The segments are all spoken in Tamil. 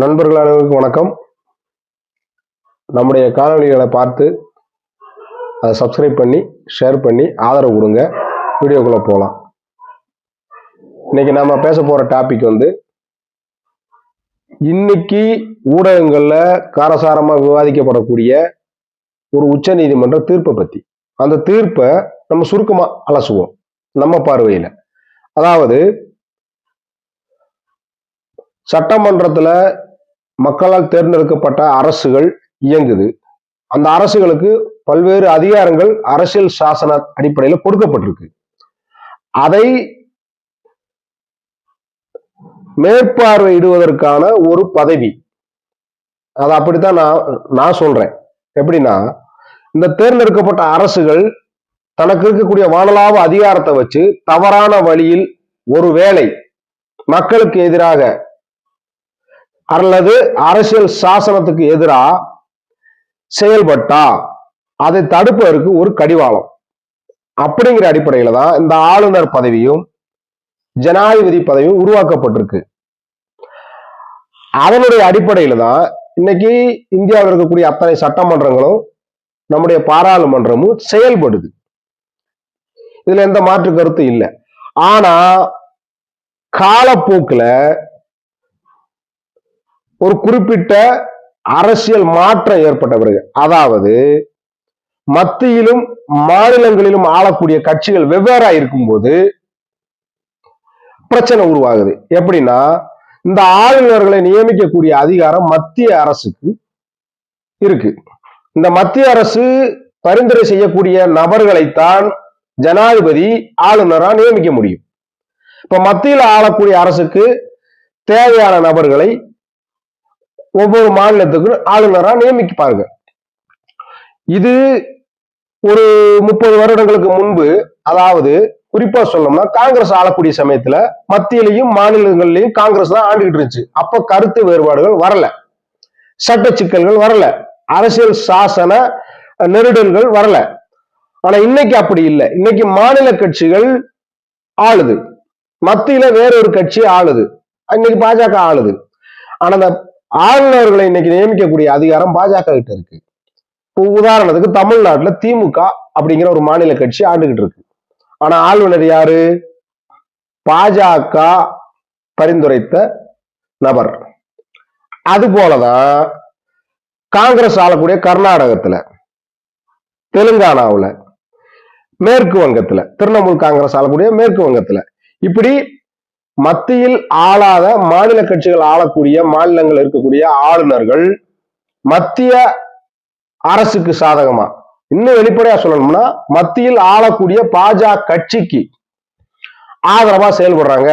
நண்பர்கள் அனைவருக்கும் வணக்கம். நம்முடைய காணொலிகளை பார்த்து அதை சப்ஸ்கிரைப் பண்ணி ஷேர் பண்ணி ஆதரவு கொடுங்க. வீடியோக்குள்ளே போகலாம் இன்னைக்கு நம்ம பேச போகிற டாபிக் வந்து இன்னைக்கு ஊடகங்களில் காரசாரமாக விவாதிக்கப்படக்கூடிய ஒரு உச்ச நீதிமன்ற தீர்ப்பை பற்றி அந்த தீர்ப்பை நம்ம சுருக்கமாக அலசுவோம். நம்ம பார்வையில். அதாவது சட்டமன்றத்தில் மக்களால் தேர்ந்தெடுக்கப்பட்ட அரசுகள் இயங்குது. அந்த அரசுகளுக்கு பல்வேறு அதிகாரங்கள் அரசியல் சாசன அடிப்படையில் கொடுக்கப்பட்டிருக்கு. அதை மேற்பார்வையிடுவதற்கான ஒரு பதவி. அது அப்படித்தான் நான் நான் சொல்றேன். எப்படின்னா இந்த தேர்ந்தெடுக்கப்பட்ட அரசுகள் தனக்கு இருக்கக்கூடிய வானலாவ அதிகாரத்தை வச்சு தவறான வழியில் ஒருவேளை மக்களுக்கு எதிராக அல்லது அரசியல் சாசனத்துக்கு எதிராக செயல்பட்டா அதை தடுப்பதற்கு ஒரு கடிவாளம். அப்படிங்கிற அடிப்படையில தான் இந்த ஆளுநர் பதவியும் ஜனாதிபதி பதவியும் உருவாக்கப்பட்டிருக்கு. அதனுடைய அடிப்படையில தான் இன்னைக்கு இந்தியாவில் இருக்கக்கூடிய அத்தனை சட்டமன்றங்களும் நம்முடைய பாராளுமன்றமும் செயல்படுது. இதுல எந்த மாற்று கருத்தும் இல்லை. ஆனா காலப்போக்கில் ஒரு குறிப்பிட்ட அரசியல் மாற்றம் ஏற்பட்ட பிறகு அதாவது மத்தியிலும் மாநிலங்களிலும் ஆளக்கூடிய கட்சிகள் வெவ்வேறா இருக்கும்போது பிரச்சனை உருவாகுது. எப்படின்னா இந்த ஆளுநர்களை நியமிக்கக்கூடிய அதிகாரம் மத்திய அரசுக்கு இருக்கு. இந்த மத்திய அரசு பரிந்துரை செய்யக்கூடிய நபர்களைத்தான் ஜனாதிபதி ஆளுநரா நியமிக்க முடியும். இப்ப மத்தியில் ஆளக்கூடிய அரசுக்கு தேவையான நபர்களை ஒவ்வொரு மாநிலத்துக்கும் ஆளுநரா நியமிப்பாங்க. இது ஒரு முப்பது வருடங்களுக்கு முன்பு அதாவது குறிப்பா சொல்லணும்னா காங்கிரஸ் ஆளக்கூடிய சமயத்துல மத்தியிலையும் மாநிலங்கள்லயும் காங்கிரஸ் தான் ஆண்டுகிட்டு இருந்துச்சு. அப்ப கருத்து வேறுபாடுகள் வரல. சட்ட சிக்கல்கள் வரல. அரசியல் சாசன நெருடல்கள் வரல. ஆனா இன்னைக்கு அப்படி இல்லை. இன்னைக்கு மாநில கட்சிகள் ஆளுது. மத்தியில வேறொரு கட்சி ஆளுது. இன்னைக்கு பாஜக ஆளுது. ஆனா அந்த ஆளுநர்களை இன்னைக்கு நியமிக்கக்கூடிய அதிகாரம் பாஜக கிட்ட இருக்கு. இப்போ உதாரணத்துக்கு தமிழ்நாட்டில் திமுக அப்படிங்கிற ஒரு மாநில கட்சி ஆண்டுகிட்டு இருக்கு. ஆனா ஆளுநர் யாரு? பாஜக பரிந்துரைத்த நபர். அது போலதான் காங்கிரஸ் ஆளக்கூடிய கர்நாடகத்துல தெலுங்கானாவில் மேற்கு வங்கத்துல திரிணாமுல் காங்கிரஸ் ஆளக்கூடிய மேற்கு வங்கத்துல. இப்படி மத்தியில் ஆளாத மாநில கட்சிகள் ஆளக்கூடிய மாநிலங்கள் இருக்கக்கூடிய ஆளுநர்கள் மத்திய அரசுக்கு சாதகமா? இன்னும் வெளிப்படையா சொல்லணும்னா மத்தியில் ஆளக்கூடிய பாஜக கட்சிக்கு ஆதரவா செயல்படுறாங்க.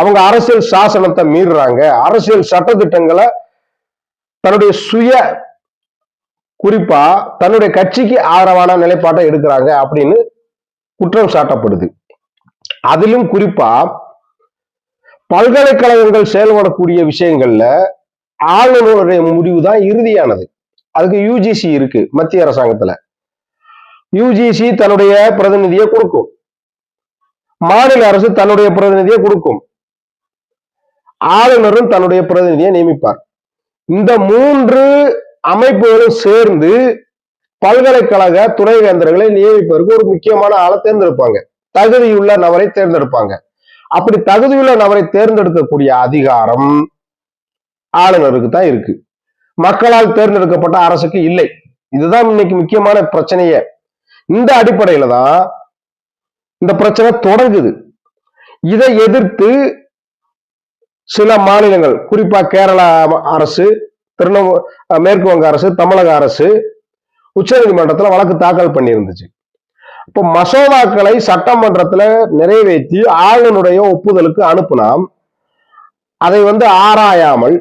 அவங்க அரசியல் சாசனத்தை மீறுறாங்க. அரசியல் சட்டத்திட்டங்களை தன்னுடைய சுய குறிப்பா தன்னுடைய கட்சிக்கு ஆதரவான நிலைப்பாட்டை எடுக்கிறாங்க அப்படின்னு குற்றம் சாட்டப்படுது. அதிலும் குறிப்பா பல்கலைக்கழகங்கள் செயல்படக்கூடிய விஷயங்கள்ல ஆளுநருடைய முடிவு தான் இறுதியானது. அதுக்கு யூஜிசி இருக்கு மத்திய அரசாங்கத்துல. யூஜிசி தன்னுடைய பிரதிநிதியை கொடுக்கும். மாநில அரசு தன்னுடைய பிரதிநிதியை கொடுக்கும். ஆளுநரும் தன்னுடைய பிரதிநிதியை நியமிப்பார். இந்த மூன்று அமைப்புகளும் சேர்ந்து பல்கலைக்கழக துணைவேந்தர்களை நியமிப்பதற்கு ஒரு முக்கியமான ஆளை தேர்ந்தெடுப்பாங்க. தகுதியுள்ள நபரை தேர்ந்தெடுப்பாங்க. அப்படி தகுதியுள்ள நபரை தேர்ந்தெடுக்கக்கூடிய அதிகாரம் ஆளுநருக்கு தான் இருக்கு. மக்களால் தேர்ந்தெடுக்கப்பட்ட அரசுக்கு இல்லை. இதுதான் இன்னைக்கு முக்கியமான பிரச்சனையே. இந்த அடிப்படையில தான் இந்த பிரச்சனை தொடங்குது. இதை எதிர்த்து சில மாநிலங்கள் குறிப்பா கேரளா அரசு திருநெல்வேலி மேற்கு வங்க அரசு தமிழக அரசு உச்சநீதிமன்றத்துல வழக்கு தாக்கல் பண்ணியிருந்துச்சு. இப்போ மசோதாக்களை சட்டமன்றத்துல நிறைவேற்றி ஆளுநருடைய ஒப்புதலுக்கு அனுப்புனாம். அதை வந்து ஆராயாமல்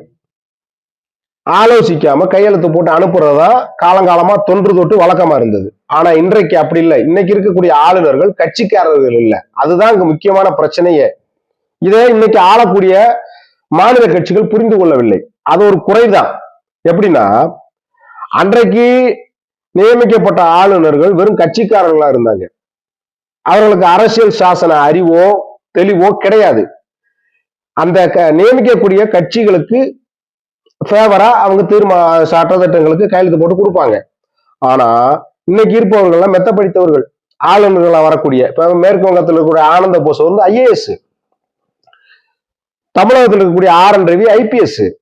ஆலோசிக்காம கையெழுத்து போட்டு அனுப்புறதா காலங்காலமா தொன்று தொட்டு வழக்கமா இருந்தது. ஆனா இன்றைக்கு அப்படி இல்லை. இன்னைக்கு இருக்கக்கூடிய ஆளுநர்கள் கட்சிக்காரர்கள் இல்லை. அதுதான் இங்க முக்கியமான பிரச்சனையே. இதை இன்னைக்கு ஆளக்கூடிய மாநில கட்சிகள் புரிந்து கொள்ளவில்லை. அது ஒரு குறைதான். எப்படின்னா அன்றைக்கு நியமிக்கப்பட்ட ஆளுநர்கள் வெறும் கட்சிக்காரர்களா இருந்தாங்க. அவர்களுக்கு அரசியல் சாசன அறிவோ தெளிவோ கிடையாது. அந்த க- நியமிக்கக்கூடிய கட்சிகளுக்கு ஃபேவரா அவங்க தீர்மா சட்டத்திட்டங்களுக்கு கையெழுத்து போட்டு கொடுப்பாங்க. ஆனா இன்னைக்கு இருப்பவர்கள்லாம் மெத்த படித்தவர்கள் ஆளுநர்களா வரக்கூடிய இப்ப மேற்கு வங்கத்தில் இருக்கக்கூடிய ஆனந்த போஸ் வந்து ஐஏஎஸ். தமிழகத்தில் இருக்கக்கூடிய ஆர் என் ரவி ஐபிஎஸ்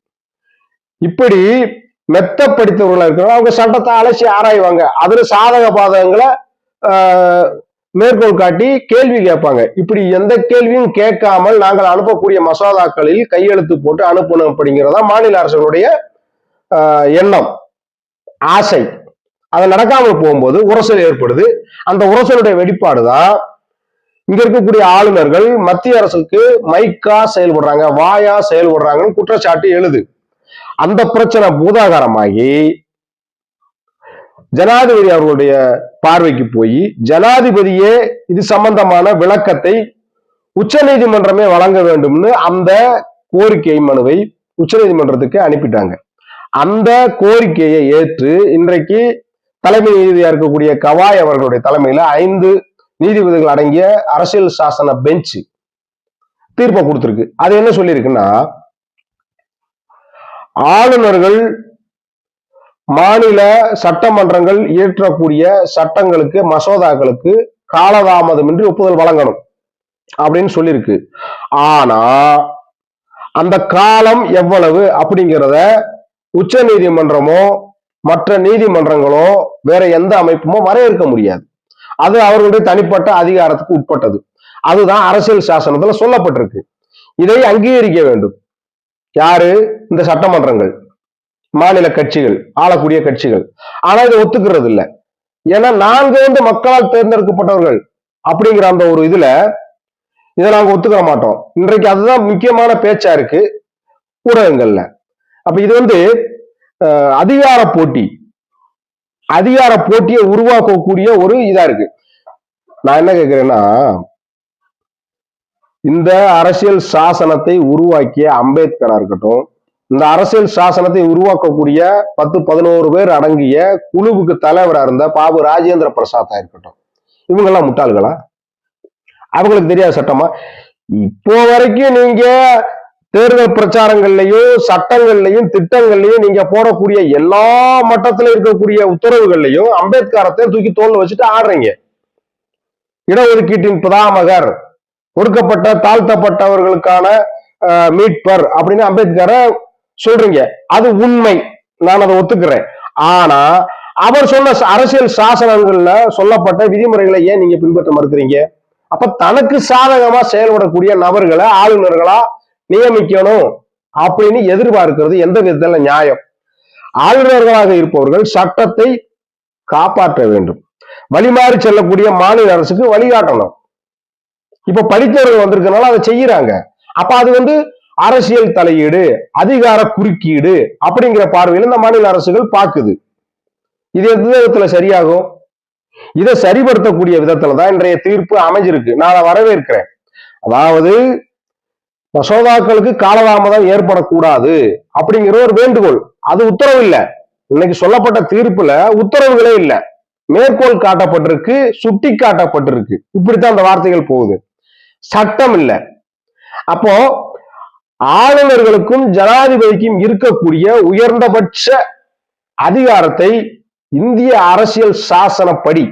இப்படி மெத்த படித்தவர்களாக இருக்கிறோம் அவங்க சட்டத்தை அலசி ஆராய்வாங்க. அதுல சாதக பாதகங்களை மேற்கோள் காட்டி கேள்வி கேட்பாங்க. இப்படி எந்த கேள்வியும் கேட்காமல் நாங்கள் அனுப்பக்கூடிய மசோதாக்களில் கையெழுத்து போட்டு அனுப்பணும் அப்படிங்கிறதா மாநில அரசுடைய எண்ணம். ஆசை. அது நடக்காமல் போகும்போது உரசல் ஏற்படுது. அந்த உரசலுடைய வெளிப்பாடு தான் இங்க இருக்கக்கூடிய ஆளுநர்கள் மத்திய அரசுக்கு மைக்கா செயல்படுறாங்க வாயா செயல்படுறாங்கன்னு குற்றச்சாட்டு எழுது. அந்த பிரச்சனை பூதாகாரமாகி ஜனாதிபதி அவர்களுடைய பார்வைக்கு போய் ஜனாதிபதியே இது சம்பந்தமான விளக்கத்தை உச்சநீதிமன்றமே வழங்க வேண்டும்னு அந்த கோரிக்கை மனுவை உச்சநீதிமன்றத்துக்கு அனுப்பிட்டாங்க. அந்த கோரிக்கையை ஏற்று இன்றைக்கு தலைமை நீதியா இருக்கக்கூடிய கவாய் அவர்களுடைய தலைமையில ஐந்து நீதிபதிகள் அடங்கிய அரசியல் சாசன பெஞ்ச் தீர்ப்பை கொடுத்துருக்கு. அது என்ன சொல்லியிருக்குன்னா ஆளுநர்கள் மாநில சட்டமன்றங்கள் இயற்றக்கூடிய சட்டங்களுக்கு மசோதாக்களுக்கு காலதாமதமின்றி ஒப்புதல் வழங்கணும் அப்படின்னு சொல்லியிருக்கு. ஆனா அந்த காலம் எவ்வளவு அப்படிங்கிறத உச்ச நீதிமன்றமோ மற்ற நீதிமன்றங்களோ வேற எந்த அமைப்புமோ வரையறுக்க முடியாது. அது அவர்களுடைய தனிப்பட்ட அதிகாரத்துக்கு உட்பட்டது. அதுதான் அரசியல் சாசனத்துல சொல்லப்பட்டிருக்கு. இதை அங்கீகரிக்க வேண்டும். யாரு? இந்த சட்டமன்றங்கள். மாநில கட்சிகள் ஆளக்கூடிய கட்சிகள். ஆனா இதை ஒத்துக்கிறது இல்ல. ஏன்னா நான்கு வந்து மக்களால் தேர்ந்தெடுக்கப்பட்டவர்கள் அப்படிங்கிற அந்த ஒரு இதுல இதை நாங்க ஒத்துக்கிற மாட்டோம். இன்றைக்கு அதுதான் முக்கியமான பேச்சா இருக்கு ஊடகங்கள்ல. அப்ப இது வந்து அதிகார போட்டி. அதிகார போட்டியை உருவாக்கக்கூடிய ஒரு இதா இருக்கு. நான் என்ன கேக்குறேன்னா இந்த அரசியல் சாசனத்தை உருவாக்கிய அம்பேத்கரா இருக்கட்டும் இந்த அரசியல் சாசனத்தை உருவாக்கக்கூடிய பத்து பதினோரு பேர் அடங்கிய குழுவுக்கு தலைவராக இருந்த பாபு ராஜேந்திர பிரசாத்தா இருக்கட்டும் இவங்கெல்லாம் முட்டாள்களா? அவங்களுக்கு தெரியாத சட்டமா? இப்போ வரைக்கும் நீங்க தேர்தல் பிரச்சாரங்கள்லயும் சட்டங்கள்லயும் திட்டங்கள்லயும் நீங்க போடக்கூடிய எல்லா மட்டத்துல இருக்கக்கூடிய உத்தரவுகள்லயும் அம்பேத்கரத்தை தூக்கி தோல் வச்சுட்டு ஆடுறீங்க. இடஒதுக்கீட்டின் பிதாமகர் ஒடுக்கப்பட்ட தாழ்த்தப்பட்டவர்களுக்கான அஹ், மீட்பர் அப்படின்னு அம்பேத்கரை சொல்றீங்க. அது உண்மை. நான் அதை ஒத்துக்கிறேன். ஆனா அவர் சொன்ன அரசியல் சாசனங்கள்ல சொல்லப்பட்ட விதிமுறைகளை ஏன் நீங்க பின்பற்ற மறுக்கிறீங்க? அப்ப தனக்கு சாதகமா செயல்படக்கூடிய நபர்களை ஆளுநர்களா நியமிக்கணும் அப்படின்னு எதிர்பார்க்கிறது எந்த விதத்துல நியாயம்? ஆளுநர்களாக இருப்பவர்கள் சட்டத்தை காப்பாற்ற வேண்டும். வழிமாறி செல்லக்கூடிய மாநில அரசுக்கு வழிகாட்டணும். இப்ப படித்தவர்கள் வந்திருக்கனால அதை செய்யறாங்க. அப்ப அது வந்து அரசியல் தலையீடு அதிகார குறுக்கீடு அப்படிங்கிற பார்வையில இந்த மாநில அரசுகள் பாக்குது இது எந்த விதத்துல சரியாகும்? இதை சரிபடுத்தக்கூடிய விதத்துல தான் இன்றைய தீர்ப்பு அமைஞ்சிருக்கு. நான் அதை வரவேற்கிறேன். அதாவது மசோதாக்களுக்கு காலதாமதம் ஏற்படக்கூடாது அப்படிங்கிற ஒரு வேண்டுகோள். அது உத்தரவு இல்ல. இன்னைக்கு சொல்லப்பட்ட தீர்ப்புல உத்தரவுகளே இல்ல. மேற்கோள் காட்டப்பட்டிருக்கு சுட்டி காட்டப்பட்டிருக்கு இப்படித்தான் அந்த வார்த்தைகள் போகுது. சட்டம் இல்ல அப்போ ஆளுநர்களுக்கும் ஜனாதிபதிக்கும் இருக்கக்கூடிய உயர்ந்தபட்ச அதிகாரத்தை இந்திய அரசியல் சாசனப்படி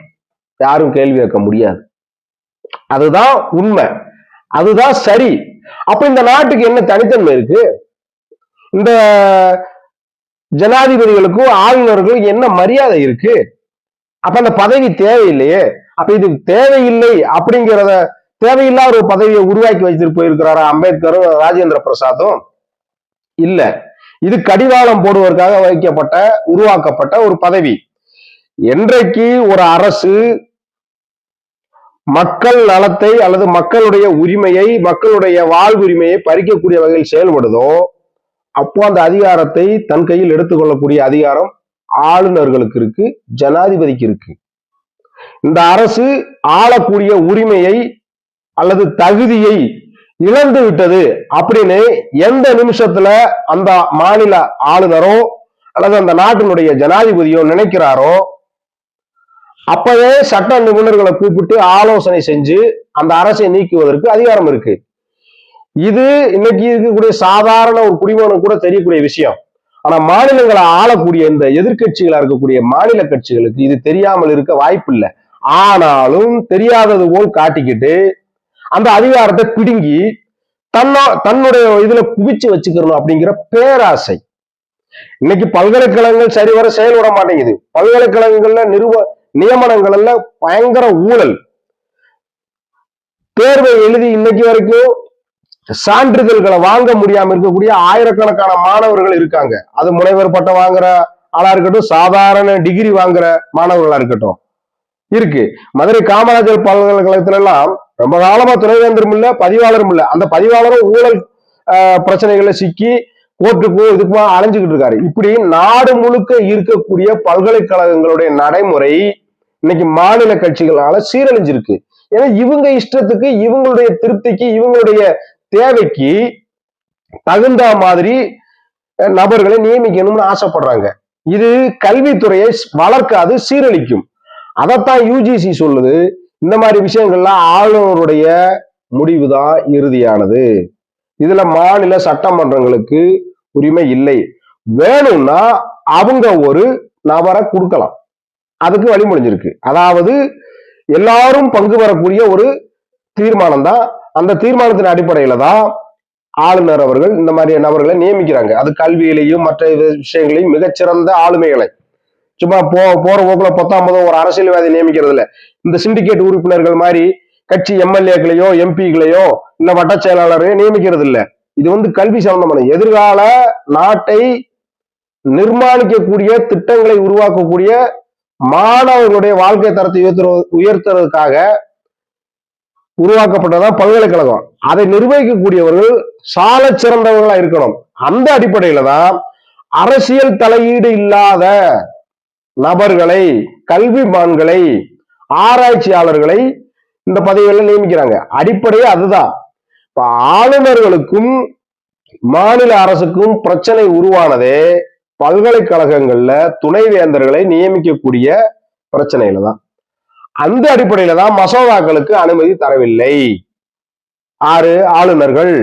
யாரும் கேள்வி கேட்க முடியாது. அதுதான் உண்மை. அதுதான் சரி. அப்ப இந்த நாட்டுக்கு என்ன தனித்தன்மை இருக்கு? இந்த ஜனாதிபதிகளுக்கும் ஆளுநர்களுக்கும் என்ன மரியாதை இருக்கு? அப்ப அந்த பதவி தேவையில்லையே. அப்ப இது தேவையில்லை அப்படிங்கிறத தேவையில்லாத ஒரு பதவியை உருவாக்கி வச்சுட்டு போயிருக்கிறாரா அம்பேத்கரும் ராஜேந்திர பிரசாத்தும் இல்ல. இது கடிவாளம் போடுவதற்காக வைக்கப்பட்ட உருவாக்கப்பட்ட ஒரு பதவி. என்றைக்கு ஒரு அரசு மக்கள் நலத்தை அல்லது மக்களுடைய உரிமையை மக்களுடைய வாழ்வுரிமையை பறிக்கக்கூடிய வகையில் செயல்படுதோ அப்போ அந்த அதிகாரத்தை தன் கையில் எடுத்துக்கொள்ளக்கூடிய அதிகாரம் ஆளுநர்களுக்கு இருக்கு ஜனாதிபதிக்கு இருக்கு. இந்த அரசு ஆளக்கூடிய உரிமையை அல்லது தகுதியை இழந்து விட்டது அப்படின்னு எந்த நிமிஷத்துல அந்த மாநில ஆளுநரோ அல்லது அந்த நாட்டினுடைய ஜனாதிபதியோ நினைக்கிறாரோ அப்பவே சட்ட நிபுணர்களை கூப்பிட்டு ஆலோசனை செஞ்சு அந்த அரசை நீக்குவதற்கு அதிகாரம் இருக்கு. இது இன்னைக்கு இருக்கக்கூடிய சாதாரண ஒரு குடிமகனுக்கு கூட தெரியக்கூடிய விஷயம். ஆனா மாநிலங்களை ஆளக்கூடிய இந்த எதிர்க்கட்சிகளா இருக்கக்கூடிய மாநில கட்சிகளுக்கு இது தெரியாமல் இருக்க வாய்ப்பு இல்லை ஆனாலும் தெரியாதது போல் காட்டிக்கிட்டு அந்த அதிகாரத்தை பிடுங்கி தன்னோ தன்னுடைய இதுல குவிச்சு வச்சுக்கணும் அப்படிங்கிற பேராசை. இன்னைக்கு பல்கலைக்கழகங்கள் சரிவர செயல்பட மாட்டேங்குது. பல்கலைக்கழகங்கள்ல நிறுவ நியமனங்கள்ல பயங்கர ஊழல். தேர்வை எழுதி இன்னைக்கு வரைக்கும் சான்றிதழ்களை வாங்க முடியாம இருக்கக்கூடிய ஆயிரக்கணக்கான மாணவர்கள் இருக்காங்க. அது முனைவர் பட்டம் வாங்குற ஆளா இருக்கட்டும் சாதாரண டிகிரி வாங்குற மாணவர்களா இருக்கட்டும். இருக்கு. மதுரை காமராஜர் பல்கலைக்கழகத்துல எல்லாம் ரொம்ப காலமா துணைவேந்தரும் இல்ல பதிவாளரும் இல்ல. அந்த பதிவாளரும் ஊழல் ஆஹ், பிரச்சனைகள்ல சிக்கி கோர்ட்டுக்கோ இதுக்குமா அலைஞ்சுக்கிட்டு இருக்காரு. இப்படி நாடு முழுக்க இருக்கக்கூடிய பல்கலைக்கழகங்களுடைய நடைமுறை இன்னைக்கு மாநில கட்சிகளால சீரழிஞ்சிருக்கு. ஏன்னா இவங்க இஷ்டத்துக்கு இவங்களுடைய திருப்திக்கு இவங்களுடைய தேவைக்கு தகுந்த மாதிரி நபர்களை நியமிக்கணும்னு ஆசைப்படுறாங்க. இது கல்வித்துறையை வளர்க்காது சீரழிக்கும். அதைத்தான் யூஜிசி சொல்லுது. இந்த மாதிரி விஷயங்கள்லாம் ஆளுநருடைய முடிவுதான் இறுதியானது. இதுல மாநில சட்டமன்றங்களுக்கு உரிமை இல்லை. வேணும்னா அவங்க ஒரு நபரை கொடுக்கலாம். அதுக்கு வழிமுடிஞ்சிருக்கு அதாவது எல்லாரும் பங்கு பெறக்கூடிய ஒரு தீர்மானம் தான். அந்த தீர்மானத்தின் அடிப்படையில தான் ஆளுநர் அவர்கள் இந்த மாதிரி நபர்களை நியமிக்கிறாங்க. அது கல்வியிலையும் மற்ற விஷயங்களையும் மிகச்சிறந்த ஆளுமைகளை. சும்மா போ போற போக்குல பத்தாம்பதோ ஒரு அரசியல்வாதி நியமிக்கிறது இல்ல இந்த சிண்டிகேட் உறுப்பினர்கள் மாதிரி கட்சி எம்எல்ஏக்களையோ எம்பிக்களையோ இல்ல வட்ட செயலாளரையோ நியமிக்கிறது இல்ல இது வந்து கல்வி சம்பந்தமான எதிர்கால நாட்டை நிர்மாணிக்கக்கூடிய திட்டங்களை உருவாக்கக்கூடிய மாணவர்களுடைய வாழ்க்கை தரத்தை உயர்த்துற உயர்த்துறதுக்காக உருவாக்கப்பட்டதான் பல்கலைக்கழகம். அதை நிர்வகிக்கக்கூடியவர்கள் சால சிறந்தவர்களா இருக்கணும். அந்த அடிப்படையில தான் அரசியல் தலையீடு இல்லாத நபர்களை கல்விமான்களை ஆராய்ச்சியாளர்களை இந்த பதவிகளில் நியமிக்கிறாங்க. அடிப்படையே அதுதான். இப்ப ஆளுநர்களுக்கும் மாநில அரசுக்கும் பிரச்சனை உருவானதே பல்கலைக்கழகங்கள்ல துணைவேந்தர்களை நியமிக்கக்கூடிய பிரச்சனையில தான். அந்த அடிப்படையில தான் மசோதாக்களுக்கு அனுமதி தரவில்லை. ஆறு ஆளுநர்கள்.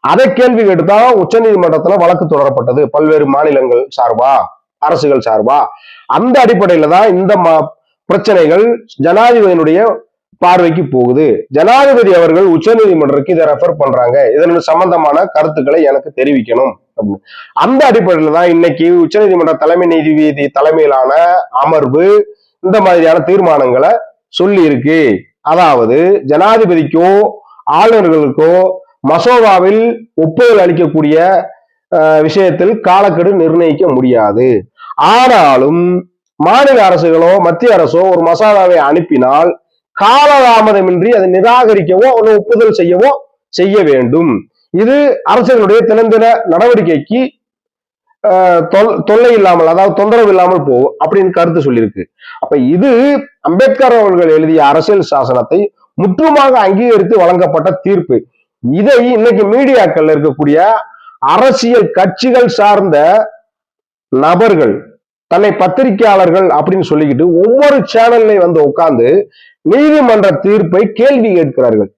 அதை கேள்வி கேட்டுதான் உச்சநீதிமன்றத்துல வழக்கு தொடரப்பட்டது பல்வேறு மாநிலங்கள் சார்பா. அரசுகள் சார்பா? அந்த அடிப்படையில தான் இந்த பிரச்சனைகள் ஜனாதிபதியினுடைய பார்வைக்கு போகுது. ஜனாதிபதி அவர்கள் உச்சநீதிமன்றத்துக்கு இதை ரெஃபர் பண்றாங்க. இதன் சம்பந்தமான கருத்துக்களை எனக்கு தெரிவிக்கணும். அந்த அடிப்படையில தான் இன்னைக்கு உச்சநீதிமன்ற தலைமை நீதிபதி தலைமையிலான அமர்வு இந்த மாதிரியான தீர்மானங்களை சொல்லி இருக்கு அதாவது ஜனாதிபதிக்கோ ஆளுநர்களுக்கோ மசோதாவில் ஒப்புதல் அளிக்கக்கூடிய விஷயத்தில் காலக்கெடு நிர்ணயிக்க முடியாது. ஆனாலும் மாநில அரசுகளோ மத்திய அரசோ ஒரு மசோதாவை அனுப்பினால் காலதாமதமின்றி அதை நிராகரிக்கவோ அல்லது ஒப்புதல் செய்யவோ செய்ய வேண்டும். இது அரசுகளுடைய தினந்தின நடவடிக்கைக்கு தொல்- தொல்லை இல்லாமல் அதாவது தொந்தரவு இல்லாமல் போகும் அப்படின்னு கருத்து சொல்லியிருக்கு. அப்ப இது அம்பேத்கர் அவர்கள் எழுதிய அரசியல் சாசனத்தை முற்றுமாக அங்கீகரித்து வழங்கப்பட்ட தீர்ப்பு. இதை இன்னைக்கு மீடியாக்கள்ல இருக்கக்கூடிய அரசியல் கட்சிகள் சார்ந்த நபர்கள் தன்னை பத்திரிகையாளர்கள் அப்படின்னு சொல்லிக்கிட்டு ஒவ்வொரு சேனல்லையும் வந்து உட்கார்ந்து நீதிமன்ற தீர்ப்பை கேள்வி கேட்கிறார்கள்.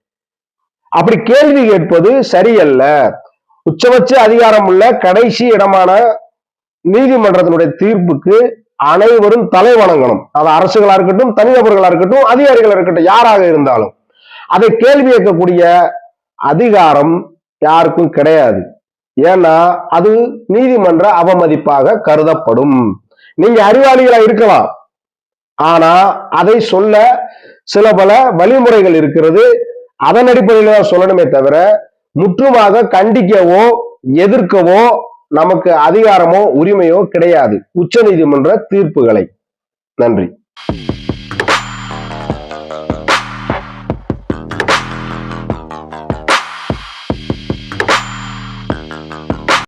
அப்படி கேள்வி கேட்பது சரியல்ல. உச்சபட்ச அதிகாரம் உள்ள கடைசி இடமான நீதிமன்றத்தினுடைய தீர்ப்புக்கு அனைவரும் தலை வணங்கணும். அது அரசுகளா இருக்கட்டும் தனிநபர்களா இருக்கட்டும் அதிகாரிகளா இருக்கட்டும் யாராக இருந்தாலும். அதை கேள்வி கேட்கக்கூடிய அதிகாரம் யாருக்கும் கிடையாது. ஏன்னா அது நீதிமன்ற அவமதிப்பாக கருதப்படும். நீங்க அறிவாளிகளா இருக்கலாம். ஆனா அதை சொல்ல சில பல வழிமுறைகள் இருக்கிறது. அதன் அடிப்படையில் தான் சொல்லணுமே தவிர முற்றுமாக கண்டிக்கவோ எதிர்க்கவோ நமக்கு அதிகாரமோ உரிமையோ கிடையாது. உச்சநீதிமன்ற தீர்ப்புகளை. நன்றி.